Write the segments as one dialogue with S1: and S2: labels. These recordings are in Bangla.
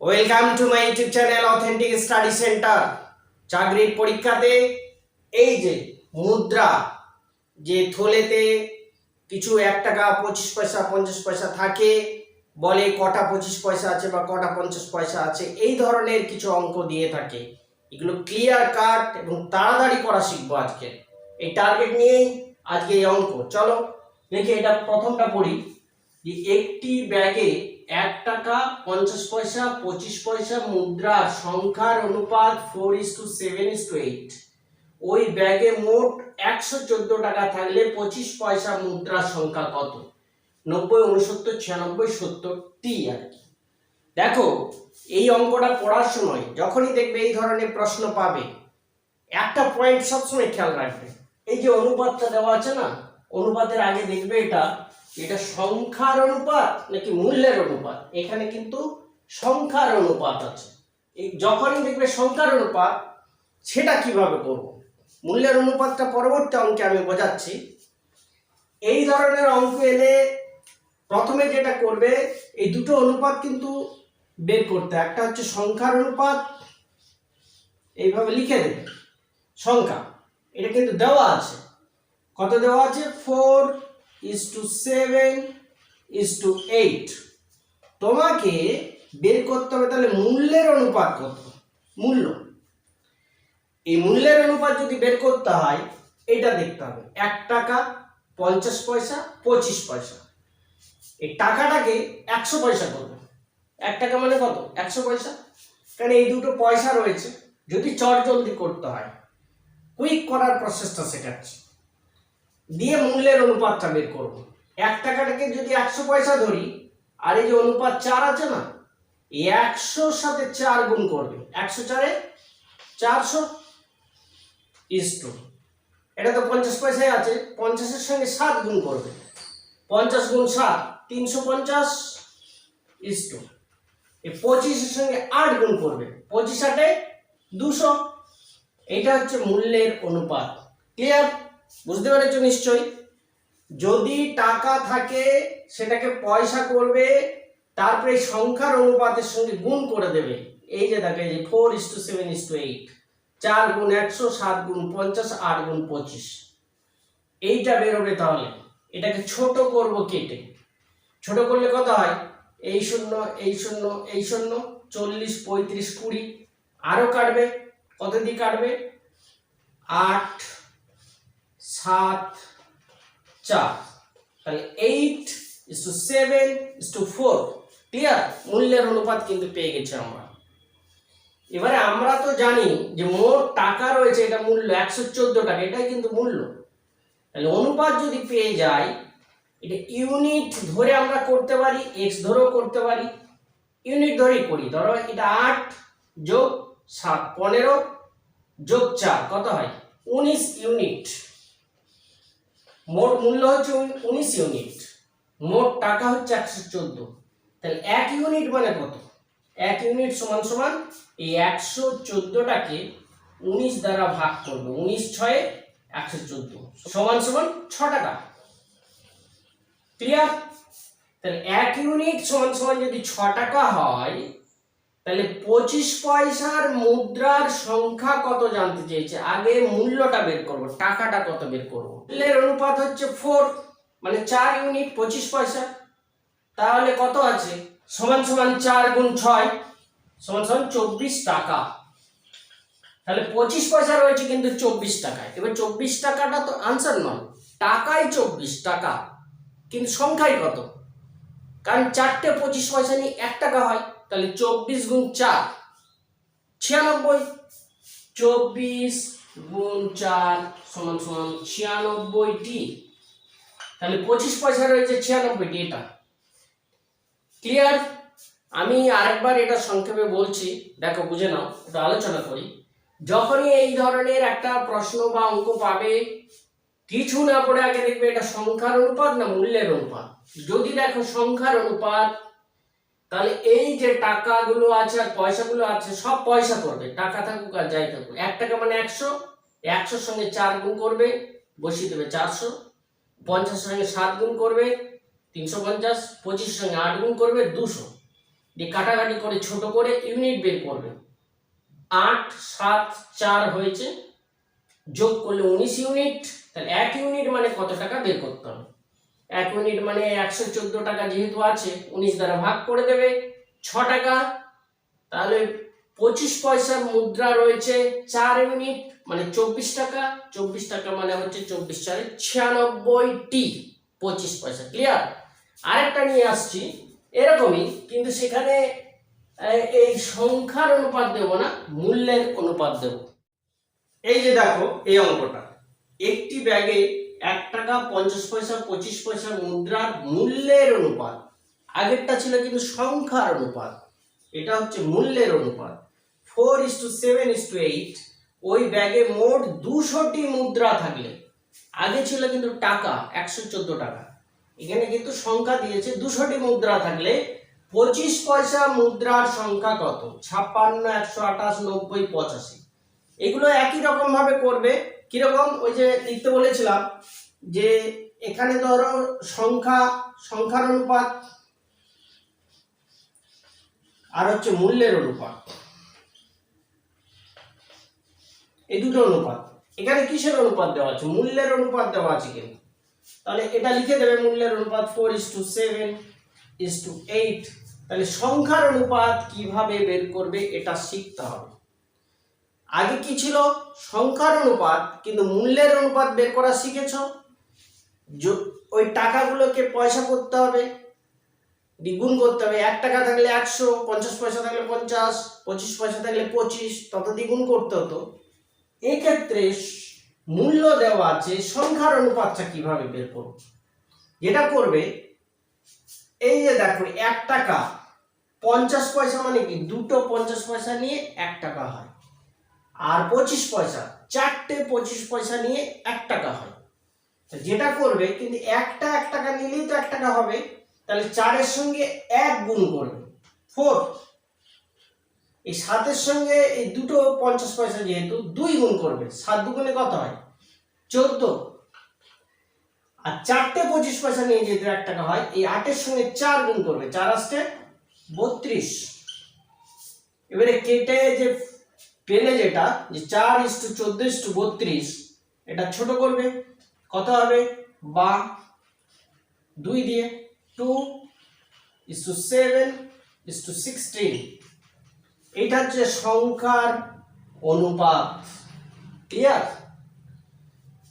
S1: Welcome to my youtube channel authentic study centre চাকরির পরীক্ষাতে এই যে মুদ্রা, যে থলেতে কিছু এক টাকা পঁচিশ পয়সা, পঞ্চাশ পয়সা থাকে, বলে কটা পঁচিশ পয়সা আছে বা কটা পঞ্চাশ পয়সা আছে, এই ধরনের কিছু অঙ্ক দিয়ে থাকে। এগুলো ক্লিয়ার কাট এবং তাড়াতাড়ি করা শিখব আজকে। এই টার্গেট নিয়েই আজকে এই অঙ্ক। চলো, দেখি এটা প্রথমটা পড়ি। যে একটি ব্যাগে এক টাকা, পঞ্চাশ পয়সা, পঁচিশ পয়সা মুদ্রার সংখ্যার অনুপাত four is to seven is to eight ওই ব্যাগে মোট একশো চোদ্দ টাকা থাকলে পঁচিশ পয়সা মুদ্রার সংখ্যা কত? নব্বই, উনসত্তর, ছিয়ানব্বই, সত্তর, টি আর কি। দেখো, এই অঙ্কটা পড়ার সময় যখনই দেখবে এই ধরনের প্রশ্ন পাবে, একটা পয়েন্ট সবসময় খেয়াল রাখবে। এই যে অনুপাতটা দেওয়া আছে না, অনুপাতের আগে দেখবে এটা এটা সংখ্যার অনুপাত নাকি মূল্যের অনুপাত? এখানে কিন্তু সংখ্যার অনুপাত আছে। এই যখনই দেখবে সংখ্যার অনুপাত, সেটা কীভাবে করব? মূল্যের অনুপাতটা পরবর্তী অঙ্কে আমি বোঝাচ্ছি। এই ধরনের অঙ্ক এলে প্রথমে যেটা করবে, এই দুটো অনুপাত কিন্তু বের করতে। একটা হচ্ছে সংখ্যার অনুপাত, এইভাবে লিখে দেবে। সংখ্যা, এটা কিন্তু দেওয়া আছে। কত দেওয়া আছে? Four is to seven is to eight তোমাকে বের করতে হবে তাহলে মূল্যের অনুপাত কত? মূল্য। এই মূল্যের অনুপাত যদি বের করতে হয়, এটা দেখতে হবে। এক টাকা পঞ্চাশ পয়সা, পঁচিশ পয়সা। এই টাকাটাকে একশো পয়সা করবে। এক টাকা মানে কত? একশো পয়সা। কারণ এই দুটো পয়সা রয়েছে। যদি চট জলদি করতে হয় কুইক করার প্রসেসটা শেখাচ্ছি। দিয়ে মূল্যের অনুপাতটা বের করব। এক টাকাটাকে যদি একশো পয়সা ধরি, আর এই যে অনুপাত চার আছে না, এই একশোর সাথে চার গুণ করবে। একশো চারে চারশো ইস টু এটা তো পঞ্চাশ পয়সায় আছে, পঞ্চাশের সঙ্গে সাত গুণ করবে। পঞ্চাশ গুণ সাত, তিনশো পঞ্চাশ ইস টু এই পঁচিশের সঙ্গে আট গুণ করবে। পঁচিশ আটে দুশো। এটা হচ্ছে মূল্যের অনুপাত। ক্লিয়ার বুঝতে পেরেছ নিশ্চয়ই? যদি টাকা থাকে, সেটাকে পয়সা করবে, তারপরে সংখ্যার অনুপাতের সঙ্গে গুণ করে দেবে। এই যে দেখে যে four is to seven is to eight চার গুণ একশো, সাত গুণ পঞ্চাশ, আট গুণ পঁচিশ। এইটা বেরোবে তাহলে। এটাকে ছোট করব কেটে। ছোট করলে কত হয়? এই শূন্য এই শূন্য এই শূন্য, চল্লিশ, পঁয়ত্রিশ, কুড়ি। আরও কাটবে। কত দিয়ে কাটবে? আট সাত, চার। তাহলে eight is to seven is to four clear মূল্যের অনুপাত কিন্তু পেয়ে গেছি আমরা। এবারে আমরা তো জানি যে মোট টাকা রয়েছে, এটা মূল্য একশো চোদ্দ টাকা, এটাই কিন্তু মূল্য। তাহলে অনুপাত যদি পেয়ে যাই, এটা ইউনিট ধরে আমরা করতে পারি এক্স ধরেও করতে পারি। ইউনিট ধরেই করি, ধরো এটা আট যোগ সাত, পনেরো যোগ চার, কত হয়? উনিশ ইউনিট মোট মূল্য হচ্ছে উন- উনিশ ইউনিট মোট টাকা হচ্ছে একশো চোদ্দ। তাহলে এক ইউনিট মানে কত? এক ইউনিট সমান সমান এই একশো চোদ্দটাকে উনিশ দ্বারা ভাগ করবে। উনিশ ছয়ে একশো চোদ্দ। সমান সমান ছ টাকা ক্লিয়ার তাহলে এক ইউনিট সমান সমান যদি ছ টাকা হয় তাহলে পঁচিশ পয়সার মুদ্রার সংখ্যা কত জানতে চেয়েছে? আগে মূল্যটা বের করব, টাকাটা কত বের করব? মূল্যের অনুপাত হচ্ছে ফোর মানে চার ইউনিট পঁচিশ পয়সা। তাহলে কত আছে? সমান সমান চার গুণ ছয়, সমান সমান চব্বিশ টাকা। তাহলে পঁচিশ পয়সা রয়েছে কিন্তু চব্বিশ টাকায়। এবার চব্বিশ টাকাটা তো আনসার নয়, টাকাই চব্বিশ টাকা। কিন্তু সংখ্যায় কত? কারণ চারটে পঁচিশ পয়সা নিয়ে এক টাকা হয়। তাহলে চব্বিশ গুণ চার, ছিয়ানব্বই। চব্বিশ গুণ চার সমান সমান ছিয়ানব্বইটি। তাহলে পঁচিশ পয়সা রয়েছে ছিয়ানব্বইটি এটা। ক্লিয়ার আমি আরেকবার এটা সংক্ষেপে বলছি, দেখো বুঝে নাও, একটু আলোচনা করি। যখনই এই ধরনের একটা প্রশ্ন বা অঙ্ক পাবে, কিছু না পড়ে আগে দেখবে এটা সংখ্যার অনুপাত না মূল্যের অনুপাত। যদি দেখো সংখ্যার অনুপাত তাহলে এই যে টাকাগুলো আছে আর পয়সাগুলো আছে, সব পয়সা করবে। টাকা থাকুক আর যাই থাকুক। এক টাকা মানে একশো। একশোর সঙ্গে চার গুণ করবে, বসিয়ে দেবে চারশো। পঞ্চাশের সঙ্গে সাত গুণ করবে, তিনশো পঞ্চাশ। পঁচিশের সঙ্গে আট গুণ করবে, দুশো। দিয়ে কাটাকাটি করে, ছোট করে ইউনিট বের করবে। আট, সাত, চার হয়েছে। যোগ করলে উনিশ ইউনিট। তাহলে এক ইউনিট মানে কত টাকা বের করতে হবে? এক মিনিট মানে একশো চোদ্দ টাকা যেহেতু আছে, উনিশ দ্বারা ভাগ করে দেবে, ছ টাকা। তাহলে পঁচিশ পয়সার মুদ্রা রয়েছে চার ইউনিট মানে চব্বিশ টাকা। চব্বিশ টাকা মানে হচ্ছে চব্বিশ চারে ছিয়ানব্বইটি পঁচিশ পয়সা ক্লিয়ার আরেকটা নিয়ে আসছি, এরকমই, কিন্তু সেখানে এই সংখ্যার অনুপাত দেবো না, মূল্যের অনুপাত দেব। এই যে দেখো, এই অঙ্কটা, একটি ব্যাগে এক টাকা, পঞ্চাশ পয়সা, পঁচিশ পয়সা মুদ্রার মূল্যের অনুপাত। আগেরটা ছিল কিন্তু সংখ্যার অনুপাত। এটা হচ্ছে মূল্যের অনুপাত। Four is to seven is to eight ওই ব্যাগে মোট দুশোটি মুদ্রা থাকলে। আগে ছিল কিন্তু টাকা, একশো চোদ্দ টাকা। এখানে কিন্তু সংখ্যা দিয়েছে দুশোটি মুদ্রা থাকলে পঁচিশ পয়সা মুদ্রার সংখ্যা কত? ছাপ্পান্ন, একশো আঠাশ, নব্বই, পঁচাশি। এগুলো একই রকম ভাবে করবে। কীরকম? ওই যে লিখতে বলেছিলাম যে এখানে ধরো সংখ্যা, সংখ্যার অনুপাত আর হচ্ছে মূল্যের অনুপাত। এই দুটো অনুপাত। এখানে কিসের অনুপাত দেওয়া আছে? মূল্যের অনুপাত দেওয়া আছে কিন্তু। তাহলে এটা লিখে দেবে, মূল্যের অনুপাত four is to seven is to eight তাহলে সংখ্যার অনুপাত কীভাবে বের করবে, এটা শিখতে হবে। আগে কি ছিল? সংখ্যার অনুপাত, কিন্তু মূল্যের অনুপাত বের করা শিখেছ? ওই টাকাগুলোকে পয়সা করতে হবে, দ্বিগুণ করতে হবে। এক টাকা থাকলে একশো, পঞ্চাশ পয়সা থাকলে পঞ্চাশ, পঁচিশ পয়সা থাকলে পঁচিশ, তত দ্বিগুণ করতে হতো। এক্ষেত্রে মূল্য দেওয়া আছে, সংখ্যার অনুপাতটা কীভাবে বের করব? যেটা করবে, এই যে দেখো, এক টাকা, পঞ্চাশ পয়সা মানে কি? দুটো পঞ্চাশ পয়সা নিয়ে এক টাকা হয়। আর পঁচিশ পয়সা, চারটে পঁচিশ পয়সা নিয়ে এক টাকা হয়। যেটা করবে, কিন্তু একটা এক টাকা নিলেই তো এক টাকা হবে, তাহলে চারের সঙ্গে এক গুণ করবে। ফোর, এই সাতের সঙ্গে এই দুটো পঞ্চাশ পয়সা যেহেতু দুই গুণ করবে, সাত দুগুণে কত হয়? চোদ্দ। আর চারটে পঁচিশ পয়সা নিয়ে যেহেতু এক টাকা হয়, এই আটের সঙ্গে চার গুণ করবে, চার আসতে বত্রিশ। এবারে কেটে যে পেলে যেটা, যে চার ইস টু চোদ্দ টু বত্রিশ, এটা ছোট করবে, কত হবে? বা দুই দিয়ে two is to seven is to sixteen. এটা হচ্ছে সংখ্যার অনুপাত। ক্লিয়ার?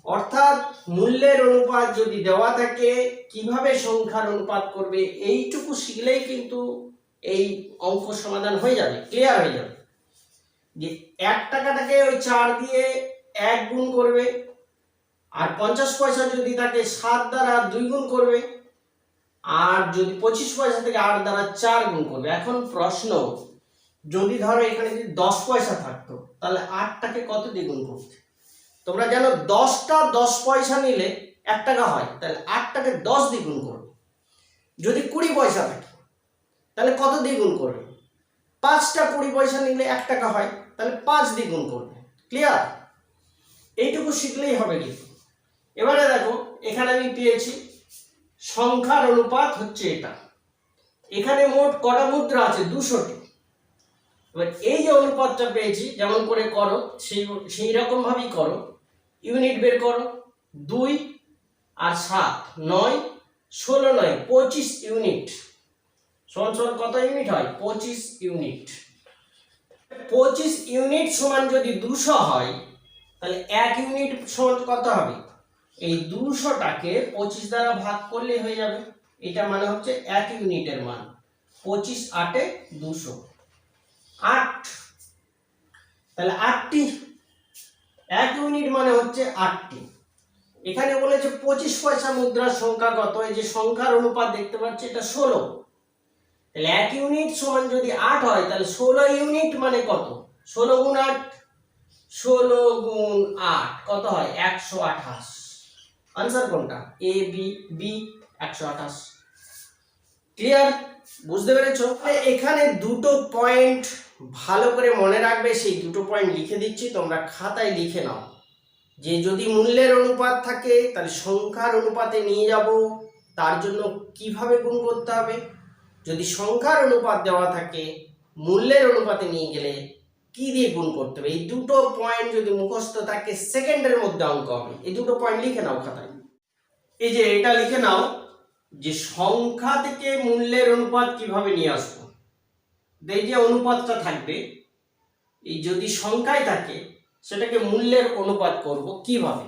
S1: অর্থাৎ মূল্যের অনুপাত যদি দেওয়া থাকে, কীভাবে সংখ্যার অনুপাত করবে, এইটুকু শিখলেই কিন্তু এই অঙ্ক সমাধান হয়ে যাবে, ক্লিয়ার হয়ে যাবে। যে এক টাকাটাকে ওই চার দিয়ে এক গুণ করবে, আর পঞ্চাশ পয়সা যদি থাকে সাত দ্বারা দুই গুণ করবে, আর যদি পঁচিশ পয়সা থেকে আট দ্বারা চার গুণ করবে। এখন প্রশ্ন, যদি ধরো এখানে যদি দশ পয়সা থাকতো, তাহলে আটটাকে কত দিয়ে গুণ করতে তোমরা জানো দশটা দশ পয়সা নিলে এক টাকা হয়, তাহলে আটটাকে দশ দ্বিগুণ করবে। যদি কুড়ি পয়সা থাকে, তাহলে কত দ্বিগুণ করবে? পাঁচটা কুড়ি পয়সা নিলে এক টাকা হয় তাহলে পাঁচ দ্বিগুণ করবে। ক্লিয়ার এইটুকু শিখলেই হবে কিন্তু এবারে দেখো, এখানে আমি পেয়েছি, সংখ্যার অনুপাত হচ্ছে এটা। এখানে মোট কটা মুদ্রা আছে? দুশোটি। এবার এই যে অনুপাতটা পেয়েছি, যেমন করে করো, সেই সেই রকম ভাবেই করো। ইউনিট বের করো, দুই আর সাত, নয়, ষোলো নয়, পঁচিশ ইউনিট। সমান সমান কত ইউনিট হয়? পঁচিশ ইউনিট। পঁচিশ ইউনিট সমান যদি দুশো হয়, তাহলে এক ইউনিট সমান কত হবে? এই দুশোটাকে পঁচিশ দ্বারা ভাগ করলে হয়ে যাবে। এটা মানে হচ্ছে এক ইউনিটের মান। পঁচিশ আটে দুশো। আট। তাহলে আটটি। এক ইউনিট মানে হচ্ছে আটটি। এখানে বলেছে পঁচিশ পয়সা মুদ্রার সংখ্যা কত? এই যে সংখ্যার অনুপাত দেখতে পাচ্ছি, এটা ষোলো। তাহলে এক ইউনিট সমান যদি আট হয়, তাহলে ষোলো ইউনিট মানে কত? ষোলো গুণ আট, ষোলো গুণ আট, কত হয়? একশো আঠাশ। আনসার কোনটা? এ বি বি একশো আঠাশ। ক্লিয়ার বুঝতে পেরেছ? এখানে দুটো পয়েন্ট ভালো করে মনে রাখবে, সেই দুটো পয়েন্ট লিখে দিচ্ছি, তোমরা খাতায় লিখে নাও। যে যদি মূল্যের অনুপাত থাকে, তাহলে সংখ্যার অনুপাতে নিয়ে যাব। তার জন্য কীভাবে গুণ করতে হবে? যদি সংখ্যার অনুপাত দেওয়া থাকে, মূল্যের অনুপাতে নিয়ে গেলে কি দিয়ে গুণ করতে হবে? এই দুটো পয়েন্ট যদি মুখস্থ থাকে সেকেন্ডের মধ্যে অঙ্ক হবে। এই দুটো পয়েন্ট লিখে নাও খাতায়। এই যে এটা লিখে নাও যে সংখ্যা থেকে মূল্যের অনুপাত কীভাবে নিয়ে আসব? এই যে অনুপাতটা থাকবে, এই যদি সংখ্যায় থাকে, সেটাকে মূল্যের অনুপাত করব কীভাবে?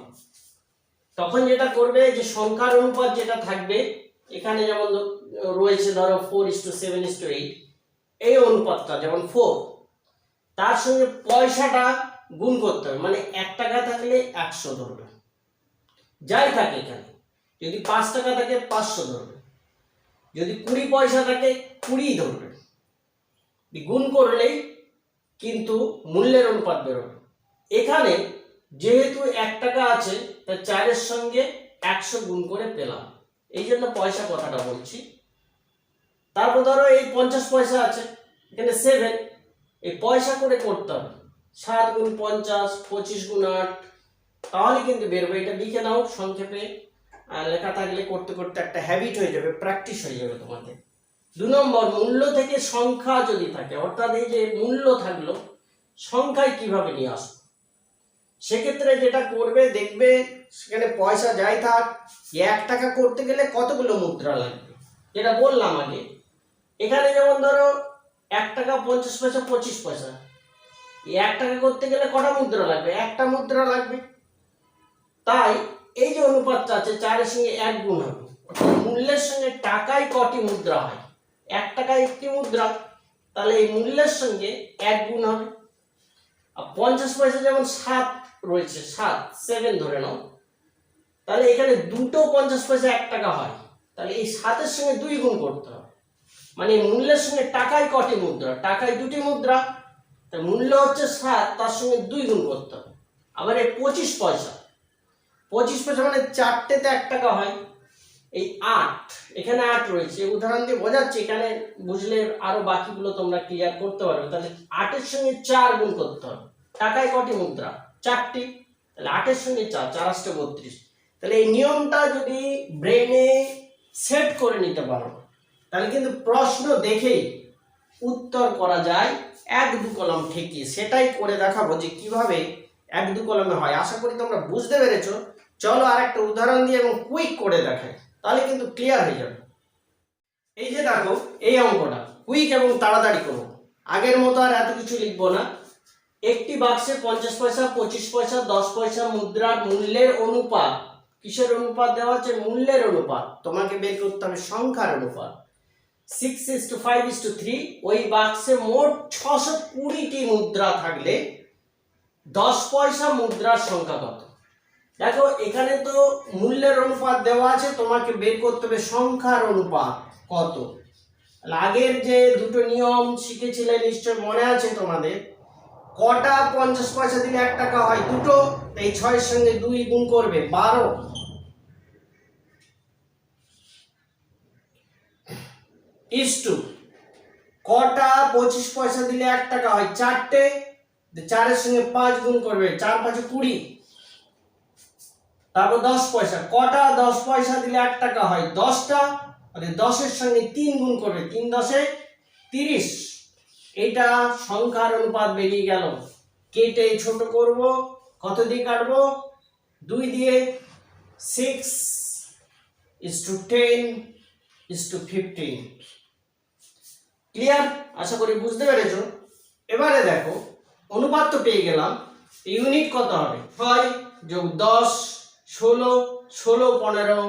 S1: তখন যেটা করবে যে সংখ্যার অনুপাত যেটা থাকবে এখানে যেমন রয়েছে ধরো four is to seven is to eight এই অনুপাতটা যেমন ফোর তার সঙ্গে পয়সাটা গুণ করতে হবে মানে এক টাকা থাকলে একশো ধরবে। যাই থাকে এখানে, যদি পাঁচ টাকা থাকে পাঁচশো ধরবে, যদি কুড়ি পয়সা থাকে কুড়ি ধরবে। গুণ করলেই কিন্তু মূল্যের অনুপাত বেরোবে। এখানে যেহেতু এক টাকা আছে তাই চারের সঙ্গে একশো গুণ করে পেলাম। এই জন্য পয়সা কথাটা বলছি। তারপর ধরো এই পঞ্চাশ পয়সা আছে, এখানে সেভেন এই পয়সা করে করতে হবে। সাত গুণ পঞ্চাশ, পঁচিশ গুণ আট, তাহলে কিন্তু বেরোবে এটা লিখে নাও সংক্ষেপে লেখা থাকলে করতে করতে একটা হ্যাবিট হয়ে যাবে প্র্যাকটিস হয়ে যাবে তোমাদের। দু নম্বর, মূল্য থেকে সংখ্যা যদি থাকে, অর্থাৎ এই যে মূল্য থাকল, সংখ্যায় কীভাবে নিয়ে আসব? সেক্ষেত্রে যেটা করবে, দেখবে সেখানে পয়সা যাই থাক, এক টাকা করতে গেলে কতগুলো মুদ্রা লাগবে? যেটা বললাম আগে। এখানে যেমন ধরো, এক টাকা পঞ্চাশ পয়সা, পঁচিশ পয়সা। এক টাকা করতে গেলে কটা মুদ্রা লাগবে? একটা মুদ্রা লাগবে। তাই এই যে অনুপাতটা আছে, চারের সঙ্গে এক গুণ হবে। মূল্যের সঙ্গে টাকায় কটি মুদ্রা হয়? এক টাকায় একটি মুদ্রা। তাহলে এই মূল্যের সঙ্গে এক গুণ হবে। আর পঞ্চাশ পয়সা যেমন সাত রয়েছে, সাত সেভেন ধরে নাও। তাহলে এখানে দুটো পঞ্চাশ পয়সা এক টাকা হয়। তাহলে এই সাতের সঙ্গে দুই গুণ করতে হবে। মানে মূল্যের সঙ্গে টাকায় কটি মুদ্রা? টাকায় দুটি মুদ্রা। তাই মূল্য হচ্ছে সাত, তার সঙ্গে দুই গুণ করতে হবে। আবার এই পঁচিশ পয়সা। পঁচিশ পয়সা মানে চারটেতে এক টাকা হয়। এই আট, এখানে আট রয়েছে। উদাহরণ দিয়ে বোঝাচ্ছি, এখানে বুঝলে আরও বাকিগুলো তোমরা ক্লিয়ার করতে পারবে। তাহলে আটের সঙ্গে চার গুণ করতে হবে। টাকায় কটি মুদ্রা? চারটি, তাহলে আটের সঙ্গে চার চার আসতে বত্রিশ। তাহলে এই নিয়মটা যদি ব্রেনে সেট করে নিতে পারো, তাহলে কিন্তু প্রশ্ন দেখেই উত্তর করা যায়। এক দু কলম ঠেকিয়ে সেটাই করে দেখাবো যে কীভাবে এক দু কলমে হয়। আশা করি তোমরা বুঝতে পেরেছ। চলো আর একটা উদাহরণ দিয়ে এবং কুইক করে দেখাই, তাহলে কিন্তু ক্লিয়ার হয়ে যাবে। এই যে দেখো, এই অঙ্কটা কুইক এবং তাড়াতাড়ি করো। আগের মতো আর এত কিছু লিখব না। একটি বাক্সে পঞ্চাশ পয়সা, পঁচিশ পয়সা, দশ পয়সা মুদ্রার মূল্যের অনুপাত। কিসের অনুপাত দেওয়া আছে মূল্যের অনুপাত। তোমাকে বের করতে হবে সংখ্যার অনুপাত। Six is to five is to three ওই বাক্সে মোট ছশো কুড়িটি মুদ্রা থাকলে দশ পয়সা মুদ্রার সংখ্যা কত? দেখো, এখানে তো মূল্যের অনুপাত দেওয়া আছে। তোমাকে বের করতে হবে সংখ্যার অনুপাত কত? আগের যে দুটো নিয়ম শিখেছিলে, নিশ্চয় মনে আছে তোমাদের? কটা পঞ্চাশ পয়সা দিলে এক টাকা হয় দুটো এই ছয়ের সঙ্গে দুই গুণ করবে বারো। ইস টু কটা পঁচিশ পয়সা দিলে এক টাকা হয় চারটে চারের সঙ্গে পাঁচ গুণ করবে, চার পাঁচে কুড়ি। তারপর দশ পয়সা, কটা দশ পয়সা দিলে এক টাকা হয় দশটা দশের সঙ্গে তিন গুণ করবে, তিন দশে তিরিশ। এইটা সংখ্যার অনুপাত বেরিয়ে গেল। কেটে ছোট করব, কত দিয়ে কাটবো? দুই দিয়ে six is to ten is to fifteen clear আশা করি বুঝতে পেরেছ? এবারে দেখো, অনুপাত তো পেয়ে গেলাম ইউনিট কত হবে? ছয় যোগ দশ, ষোলো ষোলো, পনেরো,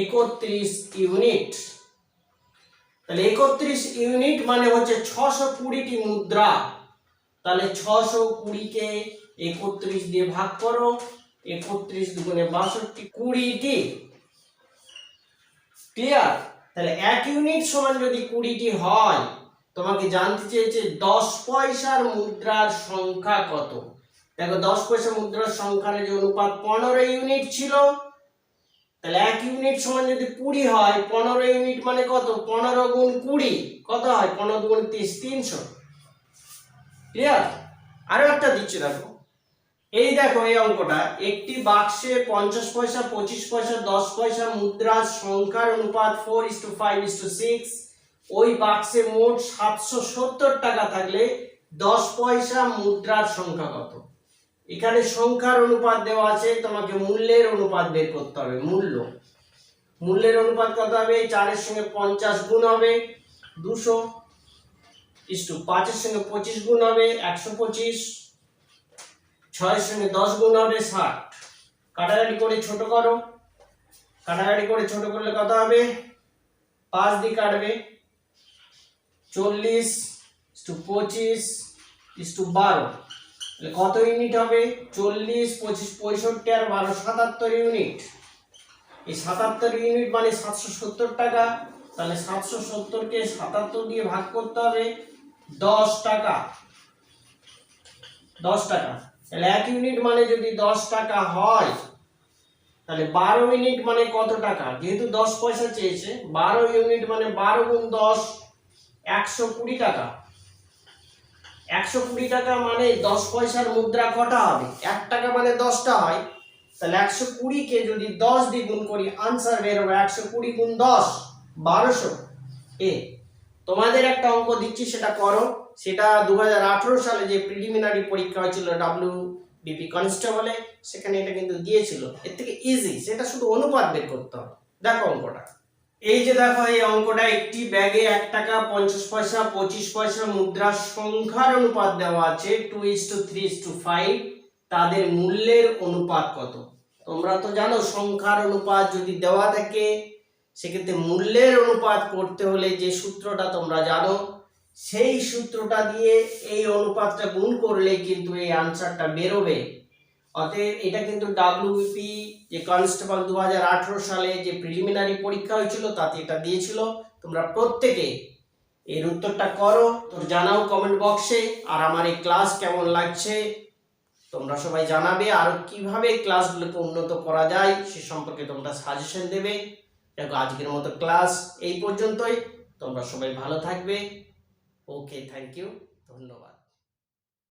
S1: একত্রিশ ইউনিট তাহলে একত্রিশ ইউনিট মানে হচ্ছে ছশো কুড়িটি মুদ্রা। তাহলে ছশো কুড়িকে একত্রিশ দিয়ে ভাগ করো, একত্রিশ দুগুণে বাষট্টি কুড়িটি। ক্লিয়ার তাহলে এক ইউনিট সমান যদি কুড়িটি হয়, তোমাকে জানতে চেয়েছে দশ পয়সার মুদ্রার সংখ্যা কত? দেখো দশ পয়সা মুদ্রার সংখ্যার যে অনুপাত পনেরো ইউনিট ছিল তাহলে এক ইউনিট সমান যদি কুড়ি হয়, পনেরো ইউনিট মানে কত? পনেরো গুণ কুড়ি, কত হয়? পনেরো গুণ তিরিশ, তিনশো। ক্লিয়ার আরও একটা দিচ্ছি, দেখো। এই দেখো এই অঙ্কটা, একটি বাক্সে পঞ্চাশ পয়সা, পঁচিশ পয়সা, দশ পয়সা মুদ্রার সংখ্যার অনুপাত four is to five is to six ওই বাক্সে মোট সাতশো সত্তর টাকা থাকলে দশ পয়সা মুদ্রার সংখ্যা কত? এখানে সংখ্যার অনুপাত দেওয়া আছে, তোমাকে মূল্যের অনুপাত বের করতে হবে, মূল্য। মূল্যের অনুপাত কত হবে? চারের সঙ্গে পঞ্চাশ গুণ হবে, দুশো ইস্টু পাঁচের সঙ্গে পঁচিশ গুণ হবে, একশো পঁচিশ। ছয়ের সঙ্গে দশ গুণ হবে, ষাট। কাটাকাটি করে ছোট করো। কাটাকাটি করে ছোট করলে কত হবে? পাঁচ দিয়ে কাটবে। চল্লিশ ইস্টু পঁচিশ ইস্টু বারো। কত ইউনিট হবে? চল্লিশ, পঁচিশ, পঁয়ষট্টি আর বারো, সাতাত্তর ইউনিট এই সাতাত্তর ইউনিট মানে সাতশো সত্তর টাকা। তাহলে সাতশো সত্তরকে সাতাত্তর দিয়ে ভাগ করতে হবে দশ টাকা। দশ টাকা। তাহলে এক ইউনিট মানে যদি দশ টাকা হয়, তাহলে বারো ইউনিট মানে কত টাকা? যেহেতু দশ পয়সা চেয়েছে, বারো ইউনিট মানে বারো গুণ দশ, একশো কুড়ি টাকা। একশো কুড়ি টাকা মানে দশ পয়সার মুদ্রা কটা হবে? এক টাকা মানে দশটা হয়। তাহলে একশো কুড়িকে যদি দশ দিয়ে গুণ করি আনসার বেরোবে একশো কুড়ি গুণ দশ, বারোশো। এ, তোমাদের একটা অঙ্ক দিচ্ছি, সেটা করো। সেটা দু হাজার আঠারো সালে যে প্রিলিমিনারি পরীক্ষা হয়েছিল ডাব্লিউ বিপি কনস্টেবলে সেখানে এটা কিন্তু দিয়েছিল। এর থেকে ইজি সেটা শুধু অনুপাত বের করতে হবে। দেখো অঙ্কটা। এই যে দেখো, এই অঙ্কটা একটি ব্যাগে এক টাকা পঞ্চাশ পয়সা, পঁচিশ পয়সা মুদ্রার সংখ্যার অনুপাত দেওয়া আছে two is to three is to five তাদের মূল্যের অনুপাত কত? তোমরা তো জানো, সংখ্যার অনুপাত যদি দেওয়া থাকে, সেক্ষেত্রে মূল্যের অনুপাত করতে হলে যে সূত্রটা তোমরা জানো, সেই সূত্রটা দিয়ে এই অনুপাতটা গুণ করলে কিন্তু এই আনসারটা বেরোবে। অতএব এটা কিন্তু ডাব্লিউপি যে কনস্টেবল দু হাজার আঠেরো সালে যে প্রিলিমিনারি পরীক্ষা হয়েছিল, তাতে এটা দিয়েছিল। তোমরা প্রত্যেকে এর উত্তরটা করো, তোর জানাও কমেন্ট বক্সে আর আমার এই ক্লাস কেমন লাগছে, তোমরা সবাই জানাবে, আর কীভাবে ক্লাসগুলোকে উন্নত করা যায়, সে সম্পর্কে তোমরা সাজেশন দেবে। দেখো, আজকের মতো ক্লাস এই পর্যন্তই, তোমরা সবাই ভালো থাকবে। ওকে থ্যাংক ইউ ধন্যবাদ।